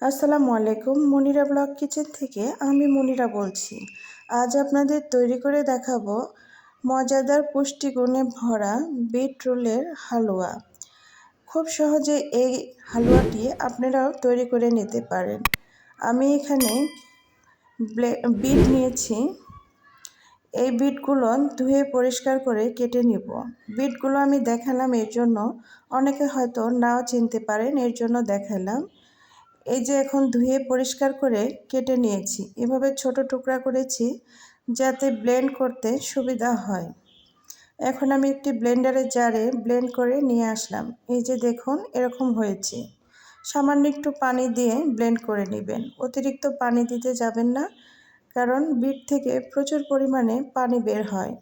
আসসালামু আলাইকুম, Monira blog kitchen থেকে আমি মনিরা বলছি। আজ আপনাদের তৈরি করে দেখাবো মজাদার পুষ্টিগুণে ভরা বিট রোলের হালুয়া। খুব সহজে এই হালুয়াটি আপনারাও তৈরি করে নিতে পারেন। আমি এখানে বিট নিয়েছি। এই বিটগুলো ধুয়ে পরিষ্কার করে কেটে নিব। বিটগুলো আমি দেখালাম, এর জন্য অনেকে হয়তো নাও চিনতে পারেন, এর জন্য দেখালাম। এই যে এখন ধুয়ে পরিষ্কার করে কেটে নিয়েছি। এভাবে ছোট টুকরা করেছি যাতে ব্লেন্ড করতে সুবিধা হয়। এখন আমি একটি ব্লেন্ডারের জারে ব্লেন্ড করে নিয়ে আসলাম। এই যে দেখুন, এরকম হয়েছে। সামান্য একটু পানি দিয়ে ব্লেন্ড করে নেবেন। অতিরিক্ত পানি দিতে যাবেন না, কারণ বিট থেকে প্রচুর পরিমাণে পানি বের হয়।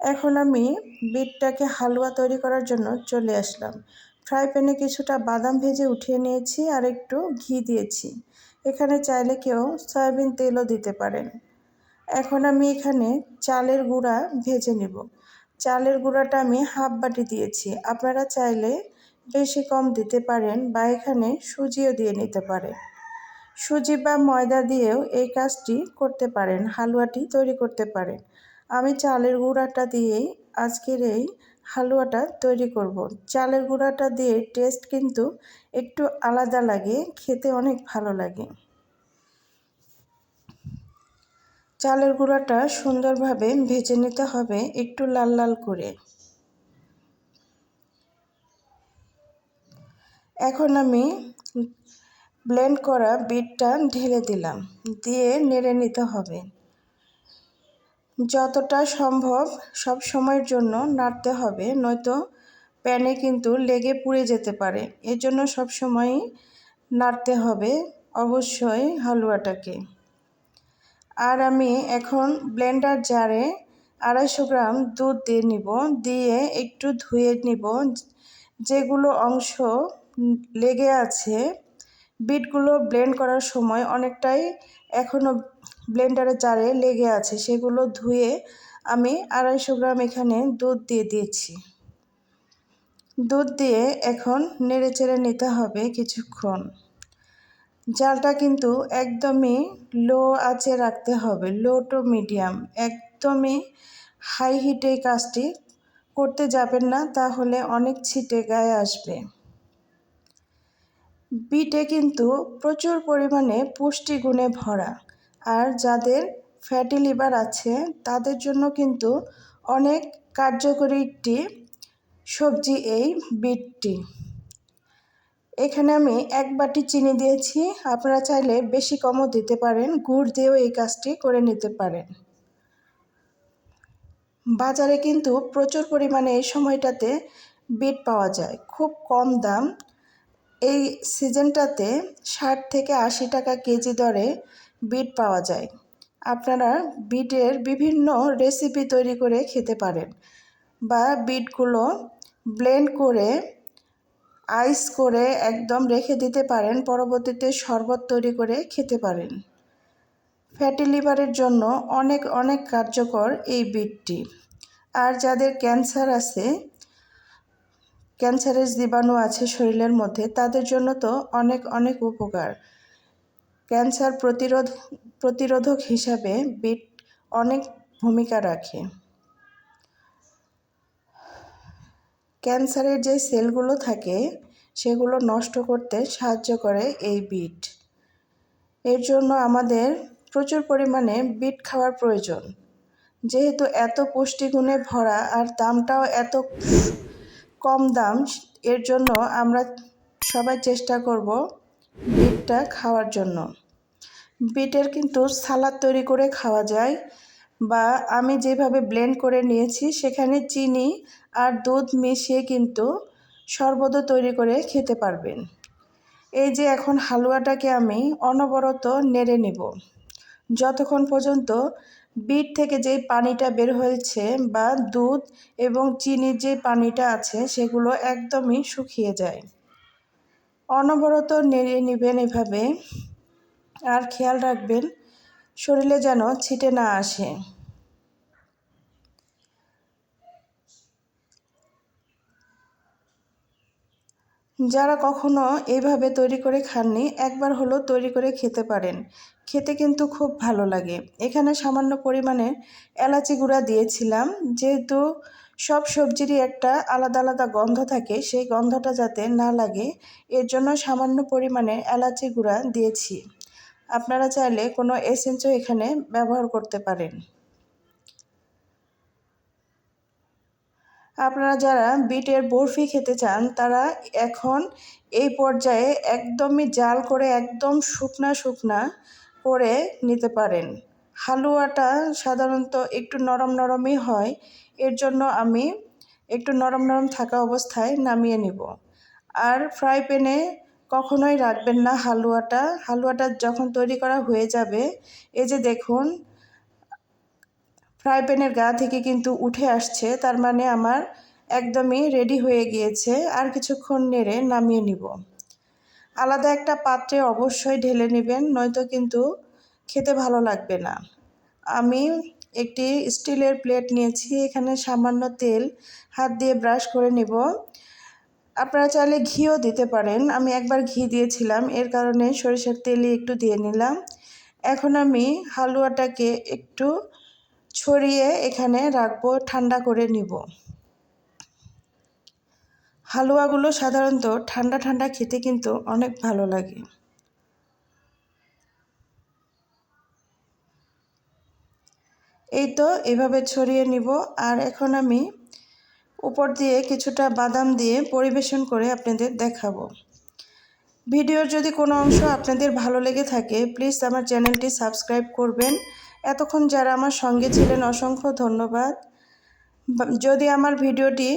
এখন আমি বিটটাকে হালুয়া তৈরি করার জন্য চলে আসলাম। ফ্রাই প্যানে কিছুটা বাদাম ভেজে উঠিয়ে নিয়েছি আর একটু ঘি দিয়েছি। এখানে চাইলে কেউ সয়াবিন তেলও দিতে পারেন। এখন আমি এখানে চালের গুঁড়া ভেজে নেব। চালের গুঁড়াটা আমি হাফ বাটি দিয়েছি। আপনারা চাইলে বেশি কম দিতে পারেন বা এখানে সুজিও দিয়ে নিতে পারেন। সুজি বা ময়দা দিয়েও এই কাজটি করতে পারেন, হালুয়াটি তৈরি করতে পারেন। আমি চালের গুঁড়াটা দিয়েই আজকের এই হালুয়াটা তৈরি করব। চালের গুঁড়াটা দিয়ে টেস্ট কিন্তু একটু আলাদা লাগে, খেতে অনেক ভালো লাগে। চালের গুঁড়াটা সুন্দরভাবে ভেজে নিতে হবে একটু লাল লাল করে। এখন আমি ব্লেন্ড করা বিটটা ঢেলে দিলাম, দিয়ে নেড়ে নিতে হবে। যতটা সম্ভব সব সময়ের জন্য নাড়তে হবে, নয়তো প্যানে কিন্তু লেগে পুড়ে যেতে পারে। এর জন্য সবসময়ই নাড়তে হবে অবশ্যই হালুয়াটাকে। আর আমি এখন ব্লেন্ডার জারে আড়াইশো গ্রাম দুধ দিয়ে নিব, দিয়ে একটু ধুয়ে নিব। যেগুলো অংশ লেগে আছে, বিটগুলো ব্লেন্ড করার সময় অনেকটাই এখনও ব্লেন্ডারে জারে লেগে আছে সেগুলো ধুয়ে আমি আড়াইশো গ্রাম এখানে দুধ দিয়ে দিয়েছি। দুধ দিয়ে এখন নেড়ে চেড়ে নিতে হবে কিছুক্ষণ। জালটা কিন্তু একদমই লো আঁচে রাখতে হবে, লো টু মিডিয়াম। একদমই হাই হিটে কাজটি করতে যাবেন না, তাহলে অনেক ছিটে গায়ে আসবে। বিটে কিন্তু প্রচুর পরিমাণে পুষ্টিগুণে ভরা। আর যাদের ফ্যাটি লিভার আছে, তাদের জন্য কিন্তু অনেক কার্যকরী একটি সবজি এই বিটটি। এখানে আমি এক বাটি চিনি দিয়েছি, আপনারা চাইলে বেশি কমও দিতে পারেন, গুড় দিয়েও এই কাজটি করে নিতে পারেন। বাজারে কিন্তু প্রচুর পরিমাণে এই সময়টাতে বিট পাওয়া যায়, খুব কম দাম। এই সিজনটাতে ষাট থেকে আশি টাকা কেজি দরে বিট পাওয়া যায়। আপনারা বিটের বিভিন্ন রেসিপি তৈরি করে খেতে পারেন বা বিটগুলো ব্লেন্ড করে আইস করে একদম রেখে দিতে পারেন, পরবর্তীতে শরবত তৈরি করে খেতে পারেন। ফ্যাটি লিভারের জন্য অনেক অনেক কার্যকর এই বিটটি। আর যাদের ক্যান্সার আছে ক্যান্সারের জীবাণু আছে শরীরের মধ্যে, তাদের জন্য তো অনেক অনেক উপকার। ক্যান্সার প্রতিরোধ, প্রতিরোধক হিসাবে বিট অনেক ভূমিকা রাখে। ক্যান্সারের যে সেলগুলো থাকে, সেগুলো নষ্ট করতে সাহায্য করে এই বিট। এর জন্য আমাদের প্রচুর পরিমাণে বিট খাওয়ার প্রয়োজন। যেহেতু এত পুষ্টিগুণে ভরা আর দামটাও এত কম দাম, এর জন্য আমরা সবাই চেষ্টা করব বিটটা খাওয়ার জন্য। বিটের কিন্তু সালাদ তৈরি করে খাওয়া যায় বা আমি যেভাবে ব্লেন্ড করে নিয়েছি সেখানে চিনি আর দুধ মিশিয়ে কিন্তু শরবতও তৈরি করে খেতে পারবেন। এই যে এখন হালুয়াটাকে আমি অনবরত নেড়ে নিব। যতক্ষণ পর্যন্ত বিট থেকে যেই পানিটা বের হয়েছে বা দুধ এবং চিনির যে পানিটা আছে সেগুলো একদমই শুকিয়ে যায়। অনবরত নেড়ে নেবেন এভাবে। আর খেয়াল রাখবেন, শরীরে যেন ছিটে না আসে। যারা কখনো এইভাবে তৈরি করে খাননি, একবার হলো তৈরি করে খেতে পারেন। খেতে কিন্তু খুব ভালো লাগে। এখানে সামান্য পরিমাণে এলাচি গুঁড়া দিয়েছিলাম, যেহেতু সব সবজিরই একটা আলাদা আলাদা গন্ধ থাকে, সেই গন্ধটা যাতে না লাগে, এর জন্য সামান্য পরিমাণে এলাচি গুঁড়া দিয়েছি। আপনারা চাইলে কোনো এসেন্সও এখানে ব্যবহার করতে পারেন। আপনারা যারা বিটের বরফি খেতে চান, তারা এখন এই পর্যায়ে একদমই জাল করে একদম শুকনা শুকনা করে নিতে পারেন। হালুয়াটা সাধারণত একটু নরম নরমই হয় এর জন্য আমি একটু নরম নরম থাকা অবস্থায় নামিয়ে নিব। আর ফ্রাই প্যানে কখনোই রাখবেন না হালুয়াটা। হালুয়াটা যখন তৈরি করা হয়ে যাবে, এই যে দেখুন, ফ্রাই প্যানের গা থেকে কিন্তু উঠে আসছে, তার মানে আমার একদমই রেডি হয়ে গিয়েছে। আর কিছুক্ষণ নেড়ে নামিয়ে নিব। আলাদা একটা পাত্রে অবশ্যই ঢেলে নেবেন, নয়তো কিন্তু খেতে ভালো লাগবে না। আমি একটি স্টিলের প্লেট নিয়েছি। এখানে সামান্য তেল হাত দিয়ে ব্রাশ করে নিব। আপনারা চাইলে ঘিও দিতে পারেন। আমি একবার ঘি দিয়েছিলাম। এর কারণে সরিষার তেলই একটু দিয়ে নিলাম। এখন আমি হালুয়াটাকে একটু ছড়িয়ে এখানে রাখব, ঠান্ডা করে নিব। হালুয়াগুলো সাধারণত ঠান্ডা ঠান্ডা খেতে কিন্তু অনেক ভালো লাগে। এই তো, এভাবে ছড়িয়ে নিব। আর এখন আমি উপর দিয়ে কিছুটা বাদাম দিয়ে পরিবেশন করে আপনাদের দেখাবো। ভিডিওর যদি কোনো অংশ আপনাদের ভালো লেগে থাকে, প্লিজ আমার চ্যানেলটি সাবস্ক্রাইব করবেন। এতক্ষণ যারা আমার সঙ্গে ছিলেন, অসংখ্য ধন্যবাদ। যদি আমার ভিডিওটি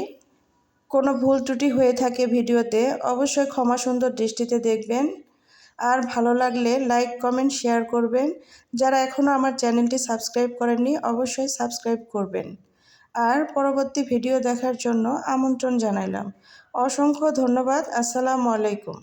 কোনো ভুল ত্রুটি হয়ে থাকে ভিডিওতে, অবশ্যই ক্ষমা সুন্দর দৃষ্টিতে দেখবেন। আর ভালো লাগলে লাইক কমেন্ট শেয়ার করবেন। যারা এখনও আমার চ্যানেলটি সাবস্ক্রাইব করেননি, অবশ্যই সাবস্ক্রাইব করবেন। আর পরবর্তী ভিডিও দেখার জন্য আমন্ত্রণ জানাইলাম। অসংখ্য ধন্যবাদ। আসসালামু আলাইকুম।